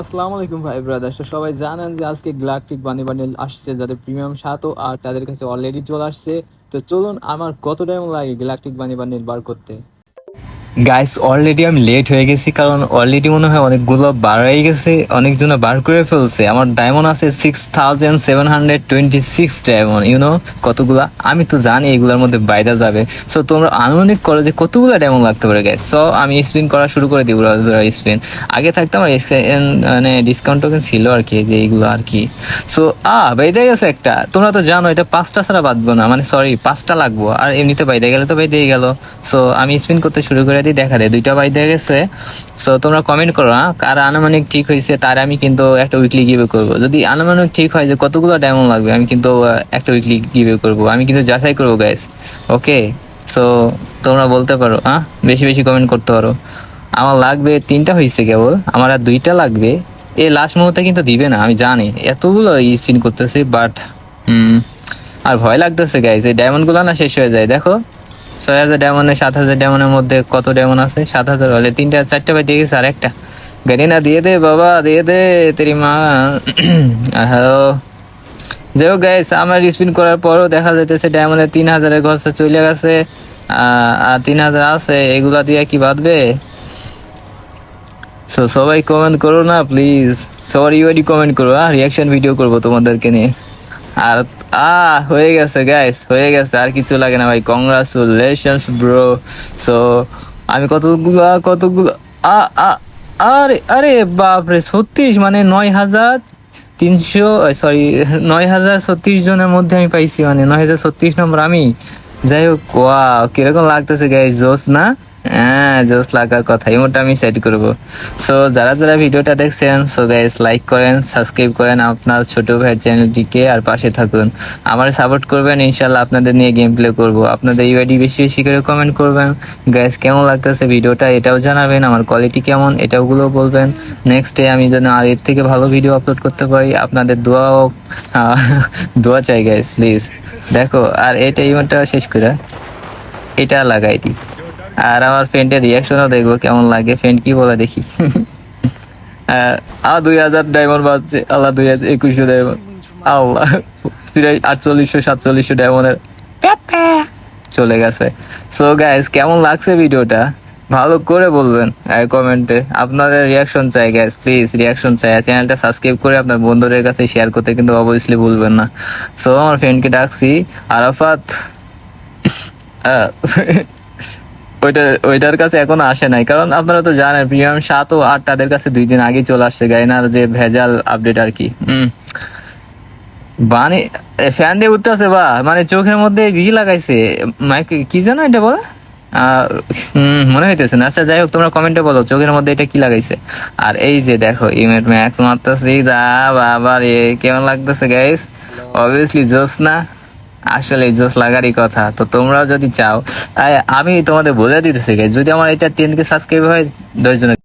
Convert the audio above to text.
আসসালামু আলাইকুম ভাই ব্রাদার তো সবাই জানেন যে আজকে গ্লাকটিক বানি বান্ডেল আসছে, যাদের প্রিমিয়াম সাত আর তাদের কাছে অলরেডি চলে আসছে। তো চলুন আমার কত টাইম লাগে গ্লাকটিক বানি বান্ডেল বার করতে? গাইস অলরেডি আমি লেট হয়ে গেছি, কারণ অলরেডি মনে হয় অনেকগুলো বার হয়ে গেছে অনেকজন বার করে ফেলছে। আমার ডায়মন্ড আছে six thousand seven hundred twenty six diamond you know কতগুলা? আমি তো জানি এগুলোর মধ্যে বাইরে যাবে। সো তোমরা আনুমানিক করো যে কতগুলো ডায়মন্ড লাগতে পারে গাইস সো আমি স্পিন করা শুরু করে দিব স্পিন আগে থাকতো আমার এক্সচেঞ্জ- মানে ডিসকাউন্ট টোকেন ছিল আর কি, যে এইগুলো আর কি। সো আ বাইরে গেছে একটা। তোমরা তো জানো এটা পাঁচটা ছাড়া বাঁধবো না মানে সরি পাঁচটা লাগবো। আর এমনিতে বাইরে গেলে তো বাইরে গেল। সো আমি স্পিন করতে শুরু করে দিই, দেখা দেয় দুইটা বাইরে গেছে। সো তোমরা কমেন্ট করো হ্যাঁ? কার আনুমানিক ঠিক হয়েছে, তার আমি কিন্তু একটা উইকলি গিভে করব। যদি আনুমানিক ঠিক হয় যে কতগুলো ডায়মন্ড লাগবে, আমি কিন্তু একটা উইকলি গিভে করব। আমি কিন্তু যাচাই করব গাইস ওকে সো তোমরা বলতে পারো হ্যাঁ? বেশি বেশি কমেন্ট করতে পারো। আমার লাগবে তিনটা হয়েছে কেবল। আমার আর দুইটা লাগবে। এ লাস্ট মুহূর্তে কিন্তু দিবে না, আমি জানি। এতগুলো স্পিন করতেছি বাট আর ভয় লাগতেছে গাইজ এই ডায়মন্ডগুলো না শেষ হয়ে যায়। দেখো, ছয় হাজার ডায়মন্ডে সাত হাজার ডায়মন্ডের মধ্যে কত ডায়মন্ড আছে? সাত হাজার হলে তিনটা, চারটা বাই দিয়ে গেছে আর একটা। গাড়ি না, দিয়ে দে বাবা, দিয়ে দে তেরি মা। হ্যালো যাই হোক গাইস আমার স্পিন করার পরও দেখা যাইতেছে ডায়মন্ডের তিন হাজারের গছে চলে গেছে। আর তিন হাজার আছে, এগুলা দিয়ে কি বাঁধবে? সো সবাই কমেন্ট করো না প্লিজ সবার ইউআইডি কমেন্ট করো আর রিয়াকশন ভিডিও করব তোমাদেরকে নিয়ে। আর আ হয়ে গেছে গাইস হয়ে গেছে। আর কিছু লাগে না ভাই কংগ্রাচুলেশনস ব্রো সো আমি কতগুলো কতগুলো আ আরে আরে, বাপরে, ছত্রিশ মানে নয় হাজার তিনশো সরি নয় হাজার ছত্রিশ জনের মধ্যে আমি পাইছি মানে নয় হাজার ছত্রিশ নম্বর আমি। যাই হোক ওয়া কীরকম লাগতেছে গাইস জোস না? হ্যাঁ জোস লাগার কথা ইমোটা আমি সেট করব। সো যারা যারা ভিডিওটা দেখছেন সো গাইস লাইক করেন সাবস্ক্রাইব করেন, আপনার ছোট ভাইয়ের চ্যানেলটিকে আর পাশে থাকুন। আমার সাপোর্ট করবেন ইনশাল্লাহ আপনাদের নিয়ে গেম প্লে করব। আপনাদের ইউআইডি বেশি বেশি করে কমেন্ট করবেন। গাইস কেমন লাগতেছে ভিডিওটা, এটাও জানাবেন, আমার কোয়ালিটি কেমন এটাওগুলো বলবেন। নেক্সট ডে আমি যেন আর এর থেকে ভালো ভিডিও আপলোড করতে পারি, আপনাদের দোয়াও দোয়া চাই গাইস প্লিজ দেখো, আর এটা ইভেন্টটা শেষ করে এটা লাগাই দিই। আর আমার ফ্রেন্ডের রিয়াকশনও দেখব কেমন লাগে। ফ্রেন্ড কি বলে দেখি। আহ, আ দুই হাজার ডায়মন্ড বাজছে আল্লাহ দুই হাজার একুশশো ডায়মন্ড আল্লাহ। আটচল্লিশশো সাতচল্লিশশো ডায়মন্ডের চলে গেছে। সো গাইস কেমন লাগছে ভিডিওটা? ভালো করে বলবেন কমেন্টে আপনাদের রিয়াকশন চাই গাইস প্লিজ রিয়াকশন চাই। চ্যানেলটা সাবস্ক্রাইব করে আপনার বন্ধুদের কাছে শেয়ার করতে কিন্তু অবভিয়াসলি ভুলবেন না। সো আমার ফ্রেন্ডকে ডাকছি আরাফাত। ওইটা ওইটার কাছে এখনও আসে নাই। কারণ আপনারা তো জানেন প্রিমিয়াম সাত ও আট তাদের কাছে দুই দিন আগেই চলে আসছে গাইনার যে ভেজাল আপডেট আর কি। বানি ফ্যান দিয়ে উঠতেছে বা মানে চোখের মধ্যে কি লাগাইছে। মাইক কি জানো এটা বলা? মনে হইতেছে না। আচ্ছা যাই হোক তোমরা কমেন্টে বলো চোখের মধ্যে এটা কি লাগাইছে? আর এই যে দেখো ইমেট ম্যাক্স মারতেছি। যা বাবা রে কেমন লাগতেছে গাইস অবভিয়াসলি জোস না আসলে জোস লাগারই কথা। তো তোমরাও যদি চাও আমি তোমাদের বলে দিতেছি যদি আমার এটা টেন কে সাবস্ক্রাইব হয় দশ জনের